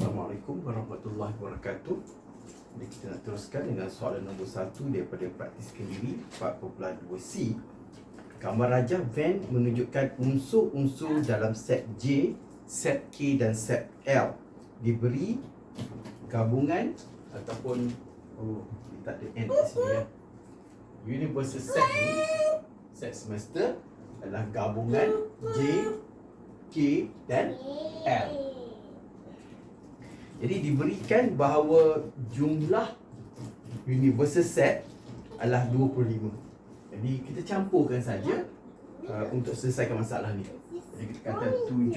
Assalamualaikum warahmatullahi wabarakatuh. Jadi kita nak teruskan dengan soalan nombor satu daripada praktis kendiri 4.2C Gambar rajah Venn menunjukkan unsur-unsur dalam set J, set K dan set L. Diberi gabungan ataupun Oh, dia tak ada N di sini ya. Universal set ni Set semester adalah gabungan J, K dan L Jadi diberikan bahawa jumlah universal set adalah 25. Jadi kita campurkan saja uh, untuk selesaikan masalah ni. Jadi kita kata 7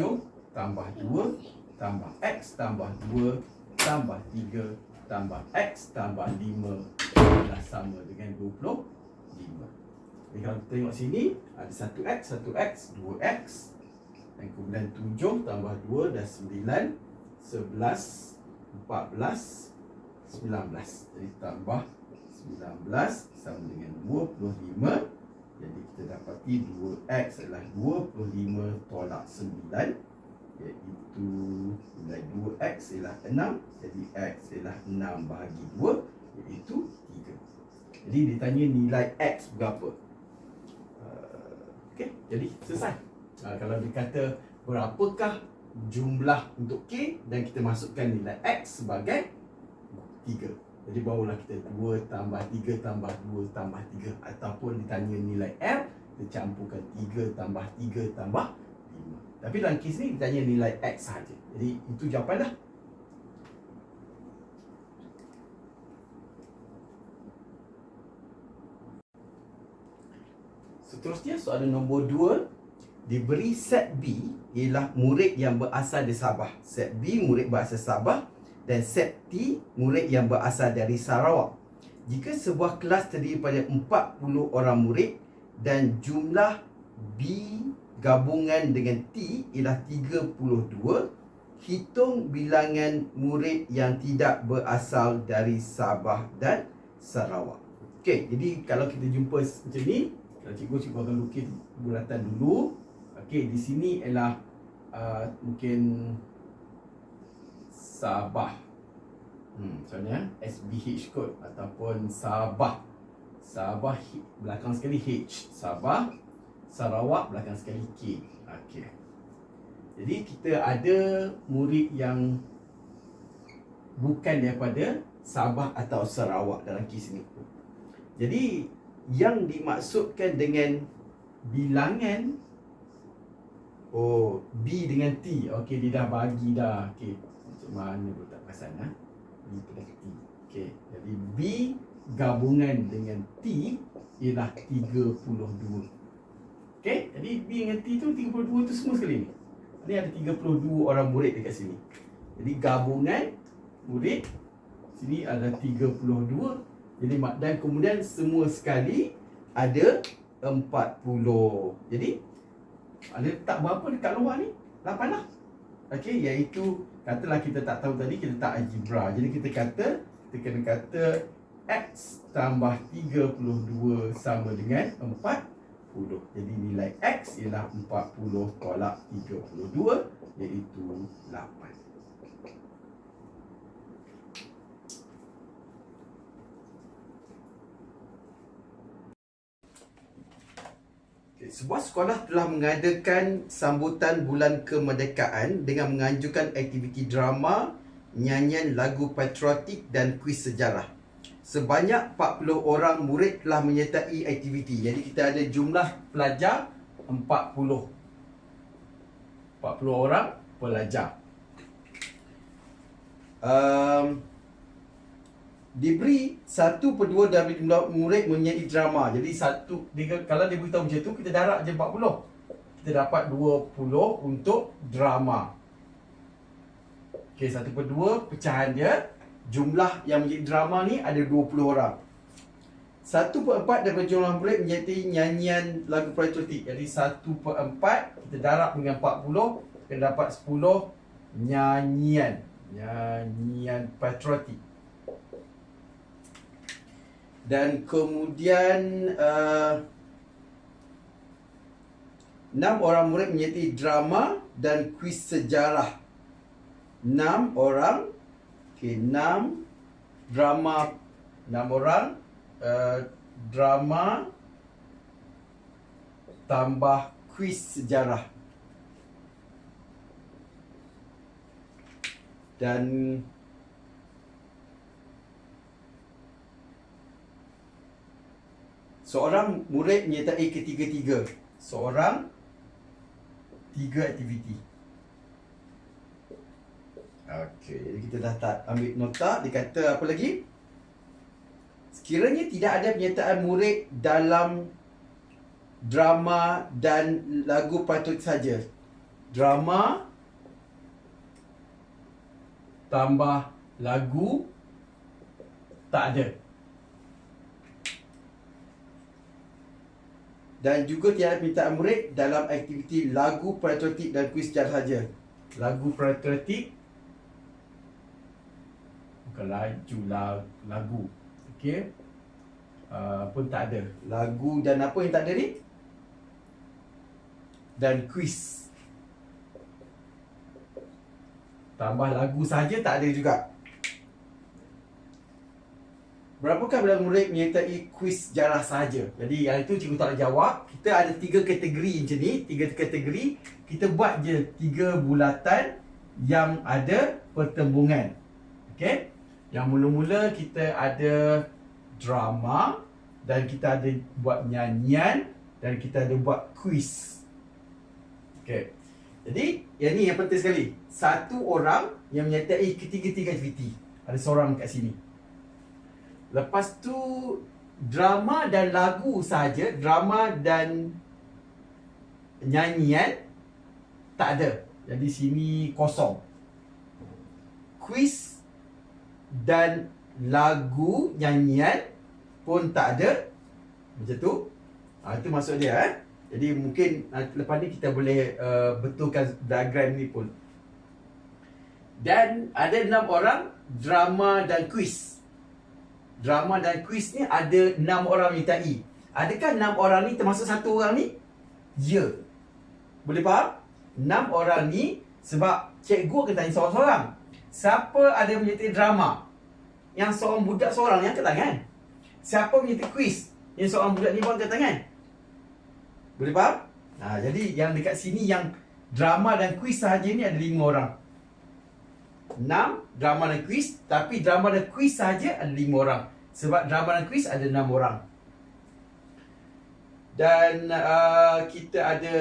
tambah 2 tambah X tambah 2 tambah 3 tambah X tambah 5 adalah sama dengan 25. Jadi kalau kita tengok sini ada 1X, 1X, 2X dan kemudian 7 tambah 2 dah 9 11 14 19 jadi tambah 19 sama dengan 25 jadi kita dapati 2x adalah 25 tolak 9 iaitu nilai 2x ialah 6 jadi x ialah 6 bahagi 2 iaitu 3 jadi ditanya nilai x berapa? Uh, Okey, jadi selesai. Uh, kalau dikata berapakah jumlah untuk K dan kita masukkan nilai X sebagai 3. Jadi barulah kita 2 tambah 3 tambah 2 tambah 3 ataupun ditanya nilai L kita campurkan 3 tambah 3 tambah 5. Tapi dalam kes ni ditanya nilai X saja. Jadi itu jawapan dah. Seterusnya soalan nombor 2 diberi set B ialah murid yang berasal dari Sabah. Set B murid berasal Sabah dan set T murid yang berasal dari Sarawak. Jika sebuah kelas terdiri pada 40 orang murid dan jumlah B gabungan dengan T ialah 32, hitung bilangan murid yang tidak berasal dari Sabah dan Sarawak. Okey, jadi kalau kita jumpa macam ni, cikgu cikgu akan lukis bulatan dulu Okey, di sini ialah uh, mungkin Sabah. Hmm, contohnya SBH kot ataupun Sabah. Sabah belakang sekali H. Sabah. Sarawak belakang sekali K. Okey. Jadi kita ada murid yang bukan daripada Sabah atau Sarawak dalam kes ini. Jadi yang dimaksudkan dengan bilangan Oh, B dengan T. Okey, dia dah bagi dah. Okey. Macam mana pun tak perasan ha? B dengan T. Okey. Jadi B gabungan dengan T ialah 32. Okey. Jadi B dengan T tu 32 tu semua sekali ni. Ni ada 32 orang murid dekat sini. Jadi gabungan murid sini ada 32. Jadi dan kemudian semua sekali ada 40. Jadi letak berapa dekat luar ni? 8 lah. Okey, iaitu katalah kita tak tahu tadi kita tak algebra. Jadi kita kata kita kena kata x tambah 32 sama dengan 40. Jadi nilai x ialah 40 tolak 32 iaitu 8. Sebuah sekolah telah mengadakan sambutan bulan kemerdekaan dengan menganjurkan aktiviti drama, nyanyian lagu patriotik dan kuis sejarah. Sebanyak 40 orang murid telah menyertai aktiviti. Jadi kita ada jumlah pelajar 40. 40 orang pelajar. Um, diberi satu per dua dari jumlah murid menyanyi drama. Jadi satu dia, kalau dia beritahu macam tu kita darab je 40. Kita dapat 20 untuk drama. Okey, satu per dua pecahan dia jumlah yang menjadi drama ni ada 20 orang. Satu per empat daripada jumlah murid menjadi nyanyian lagu patriotik. Jadi satu per empat kita darab dengan 40 kita dapat 10 nyanyian. Nyanyian patriotik dan kemudian uh, enam orang murid menyertai drama dan kuis sejarah enam orang. Okey, enam drama enam orang uh, drama tambah kuis sejarah. Dan seorang murid menyertai ketiga-tiga. Seorang tiga aktiviti. Okey, jadi kita dah tak ambil nota. Dia kata apa lagi? Sekiranya tidak ada penyertaan murid dalam drama dan lagu patut saja. Drama tambah lagu tak ada. Dan juga tiada permintaan murid dalam aktiviti lagu patriotik dan kuis sejarah saja. Lagu patriotik bukan laju la- lagu. Okey. Uh, pun tak ada. Lagu dan apa yang tak ada ni? Dan kuis. Tambah lagu saja tak ada juga. Berapakah bila murid menyertai kuis sejarah saja? Jadi yang itu cikgu tak nak jawab. Kita ada tiga kategori macam ni. Tiga kategori. Kita buat je tiga bulatan yang ada pertembungan. Okey? Yang mula-mula kita ada drama dan kita ada buat nyanyian dan kita ada buat kuis. Okey. Jadi, yang ni yang penting sekali. Satu orang yang menyertai ketiga-tiga aktiviti. Ada seorang kat sini. Lepas tu drama dan lagu saja, drama dan nyanyian tak ada. Jadi sini kosong. Kuis dan lagu nyanyian pun tak ada. Macam tu. Ha, itu maksud dia eh. Jadi mungkin uh, lepas ni kita boleh uh, betulkan diagram ni pun. Dan ada enam orang drama dan kuis. Drama dan kuis ni ada enam orang menyertai. Adakah enam orang ni termasuk satu orang ni? Ya. Boleh faham? Enam orang ni sebab cikgu akan tanya seorang-seorang. Siapa ada menyertai drama? Yang seorang budak seorang yang angkat tangan. Siapa menyertai kuis? Yang seorang budak ni pun angkat tangan. Boleh faham? Ha, jadi yang dekat sini yang drama dan kuis sahaja ni ada lima orang. Enam drama dan kuis tapi drama dan kuis sahaja ada lima orang. Sebab drama dan kuis ada enam orang. Dan uh, kita ada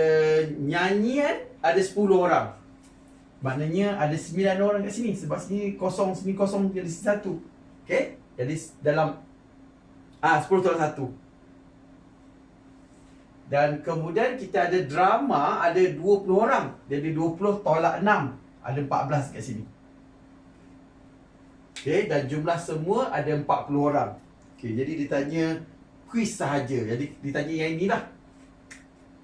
nyanyian ada sepuluh orang. Maknanya ada sembilan orang kat sini sebab sini kosong sini kosong jadi satu. Okey? Jadi dalam ah 10 tolak satu. Dan kemudian kita ada drama ada 20 orang. Jadi 20 tolak 6. Ada 14 kat sini. Okey, dan jumlah semua ada 40 orang. Okey, jadi ditanya kuis sahaja. Jadi ditanya yang inilah.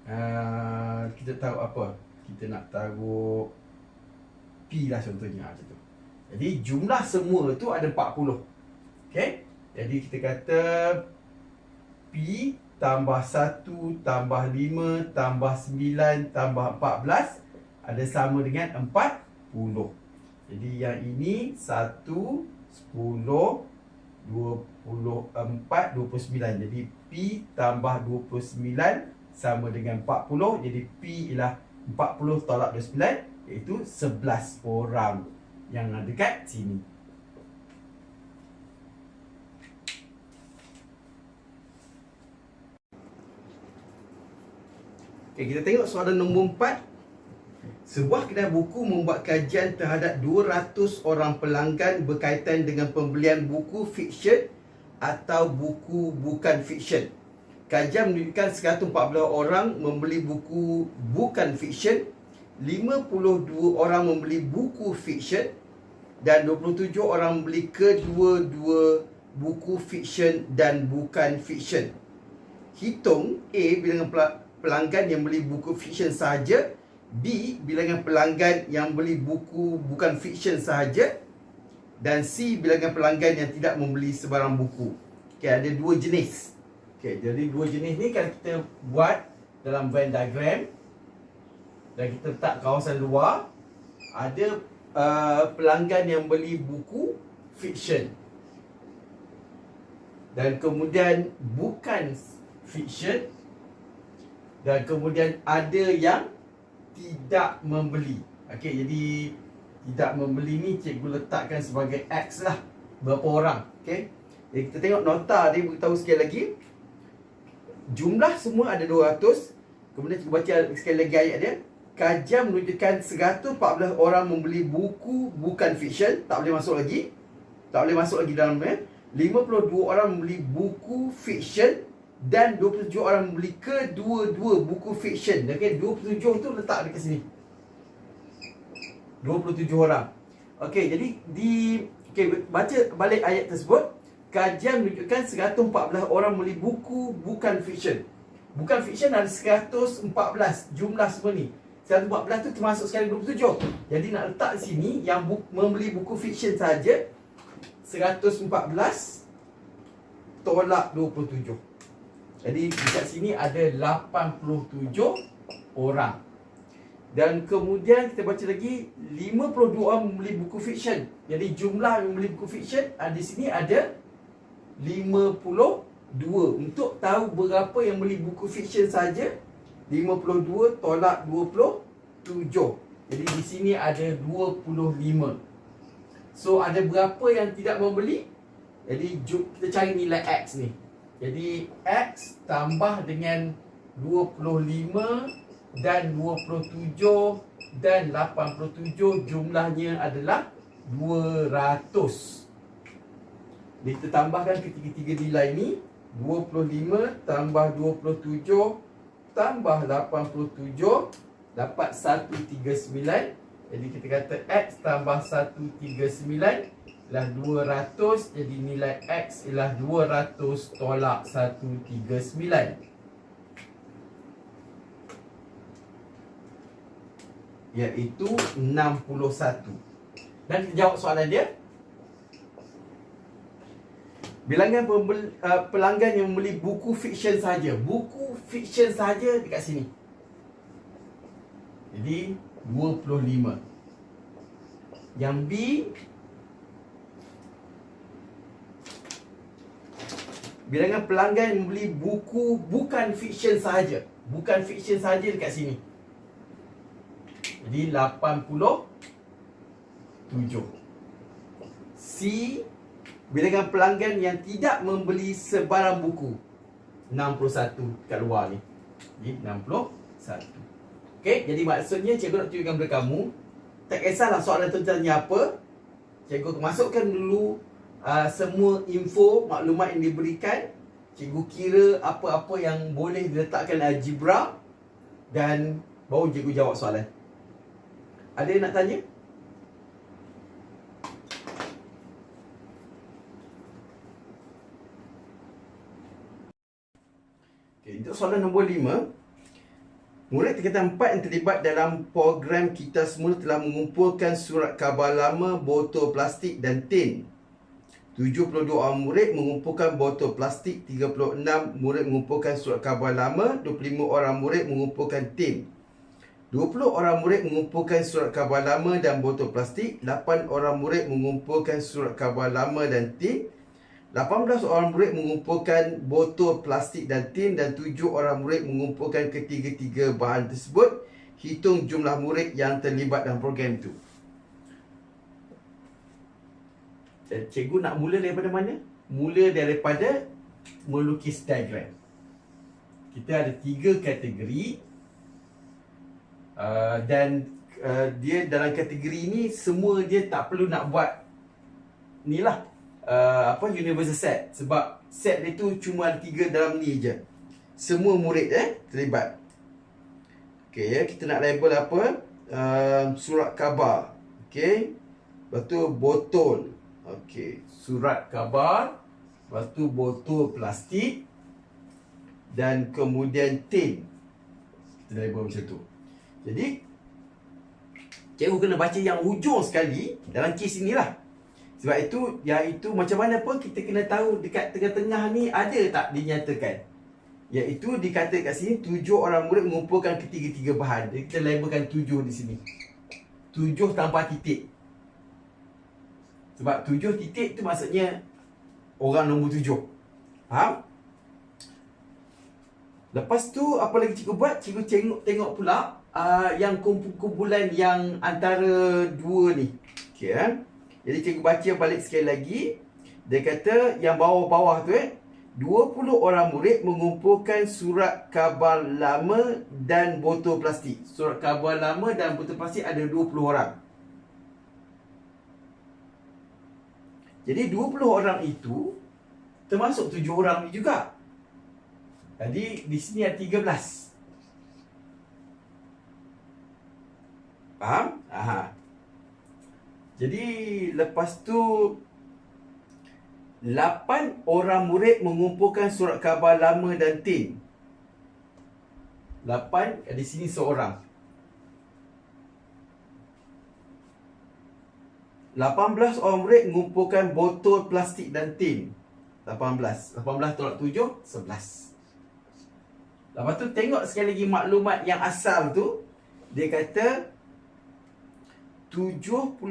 Uh, kita tahu apa? Kita nak taruh P lah contohnya macam tu. Jadi jumlah semua tu ada 40. Okey? Jadi kita kata P tambah 1 tambah 5 tambah 9 tambah 14 ada sama dengan 40. Jadi yang ini 1 10 24 29. Jadi P tambah 29 sama dengan 40. Jadi P ialah 40 tolak 29 iaitu 11 orang yang ada dekat sini. Okay, kita tengok soalan nombor 4. Sebuah kedai buku membuat kajian terhadap 200 orang pelanggan berkaitan dengan pembelian buku fiksyen atau buku bukan fiksyen. Kajian menunjukkan 114 orang membeli buku bukan fiksyen, 52 orang membeli buku fiksyen dan 27 orang membeli kedua-dua buku fiksyen dan bukan fiksyen. Hitung A bilangan pelanggan yang beli buku fiksyen sahaja B bilangan pelanggan yang beli buku bukan fiksyen sahaja dan C bilangan pelanggan yang tidak membeli sebarang buku. Okey, ada dua jenis. Okey, jadi dua jenis ni kan kita buat dalam Venn diagram dan kita letak kawasan luar ada uh, pelanggan yang beli buku fiction. Dan kemudian bukan fiction dan kemudian ada yang tidak membeli. Okey, jadi tidak membeli ni cikgu letakkan sebagai X lah. Berapa orang? Okey. Jadi kita tengok nota dia beritahu sekali lagi. Jumlah semua ada 200. Kemudian kita baca sekali lagi ayat dia. Kajian menunjukkan 114 orang membeli buku bukan fiction. Tak boleh masuk lagi. Tak boleh masuk lagi dalam ni. 52 orang membeli buku fiction dan 27 orang membeli kedua-dua buku fiction. Okey, 27 tu letak dekat sini. 27 orang. Okey, jadi di okey baca balik ayat tersebut. Kajian menunjukkan 114 orang membeli buku bukan fiction. Bukan fiction ada 114 jumlah semua ni. 114 tu termasuk sekali 27. Jadi nak letak sini yang bu- membeli buku fiction saja 114 tolak 27. Jadi dekat sini ada 87 orang. Dan kemudian kita baca lagi 52 orang membeli buku fiction. Jadi jumlah yang membeli buku fiction ada di sini ada 52. Untuk tahu berapa yang beli buku fiction saja 52 tolak 27. Jadi di sini ada 25. So ada berapa yang tidak membeli? Jadi kita cari nilai X ni. Jadi X tambah dengan 25 dan 27 dan 87 jumlahnya adalah 200. Jadi kita tambahkan ketiga-tiga nilai ni 25 tambah 27 tambah 87 dapat 139. Jadi kita kata X tambah 139 ialah 200 jadi nilai X ialah 200 tolak 139. Iaitu 61. Dan jawab soalan dia. Bilangan pembel, uh, pelanggan yang membeli buku fiction saja. Buku fiction saja dekat sini. Jadi 25. Yang B Bilangan pelanggan membeli buku bukan fiction saja. Bukan fiction saja dekat sini. Jadi 87. C bilangan pelanggan yang tidak membeli sebarang buku 61 kat luar ni. Jadi 61. Okey, jadi maksudnya cikgu nak tunjukkan kepada kamu tak kisahlah soalan tu tanya apa. Cikgu masukkan dulu uh, semua info maklumat yang diberikan. Cikgu kira apa-apa yang boleh diletakkan algebra dan baru cikgu jawab soalan. Ada yang nak tanya? Okay, untuk soalan nombor 5 Murid tingkatan 4 yang terlibat dalam program kita semula telah mengumpulkan surat khabar lama, botol plastik dan tin 72 orang murid mengumpulkan botol plastik 36 murid mengumpulkan surat khabar lama 25 orang murid mengumpulkan tin 20 orang murid mengumpulkan surat khabar lama dan botol plastik 8 orang murid mengumpulkan surat khabar lama dan tin 18 orang murid mengumpulkan botol plastik dan tin dan 7 orang murid mengumpulkan ketiga-tiga bahan tersebut. Hitung jumlah murid yang terlibat dalam program itu. Dan cikgu nak mula daripada mana? Mula daripada melukis diagram. Kita ada tiga kategori uh, dan uh, dia dalam kategori ni semua dia tak perlu nak buat ni lah uh, apa universal set sebab set dia tu cuma ada tiga dalam ni je. Semua murid eh terlibat. Okey ya, kita nak label apa? Uh, surat khabar. Okey. Lepas tu botol. Okey, surat khabar. Lepas tu botol plastik dan kemudian tin. Kita label macam tu. Jadi cikgu kena baca yang hujung sekali dalam kes inilah. Sebab itu Iaitu macam mana pun Kita kena tahu Dekat tengah-tengah ni Ada tak dinyatakan Iaitu dikata kat sini Tujuh orang murid mengumpulkan Ketiga-tiga bahan Jadi kita labelkan tujuh di sini Tujuh tanpa titik Sebab tujuh titik tu maksudnya orang nombor tujuh. Faham? Lepas tu apa lagi cikgu buat? Cikgu tengok tengok pula uh, yang kumpulan yang antara dua ni. Okey eh. Jadi cikgu baca balik sekali lagi. Dia kata yang bawah-bawah tu eh 20 orang murid mengumpulkan surat khabar lama dan botol plastik. Surat khabar lama dan botol plastik ada 20 orang. Jadi 20 orang itu termasuk 7 orang ni juga. Jadi di sini ada 13. Faham? Aha. Jadi lepas tu 8 orang murid mengumpulkan surat khabar lama dan tin. 8 di sini seorang. 18 orang murid mengumpulkan botol plastik dan tin. 18. 18 tolak 7, 11. Lepas tu tengok sekali lagi maklumat yang asal tu. Dia kata 72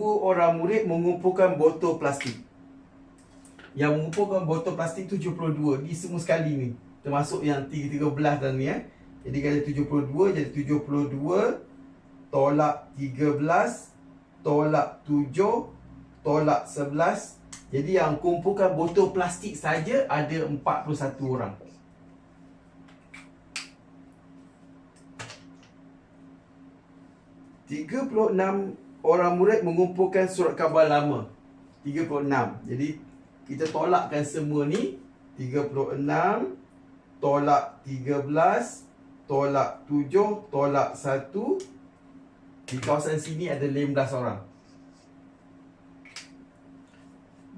orang murid mengumpulkan botol plastik yang mengumpulkan botol plastik 72 di semua sekali ni termasuk yang 13 dan ni eh jadi kalau 72 jadi 72 tolak 13 tolak 7 tolak 11 jadi yang kumpulkan botol plastik saja ada 41 orang Tiga puluh enam orang murid mengumpulkan surat khabar lama. Tiga puluh enam. Jadi kita tolakkan semua ni 36 tolak 13 tolak 7 tolak 1 di kawasan sini ada 15 orang.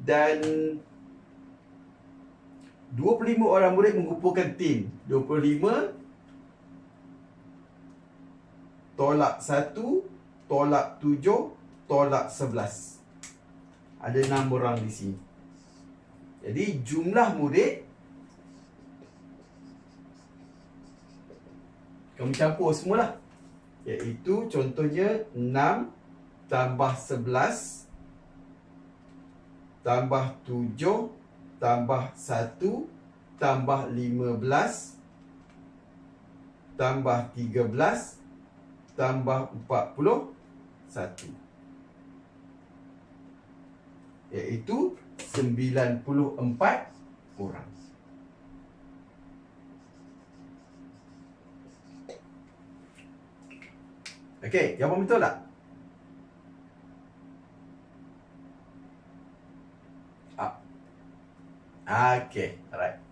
Dan 25 orang murid mengumpulkan tim 25 tolak 1 tolak 7 tolak 11 ada 6 orang di sini. Jadi jumlah murid Kamu campur semualah Iaitu contohnya 6 tambah 11 Tambah 7 Tambah 1 Tambah 15 Tambah 13 Tambah 41 Iaitu 94 orang. Okey, jawapan betul tak? Ah. Okey, alright.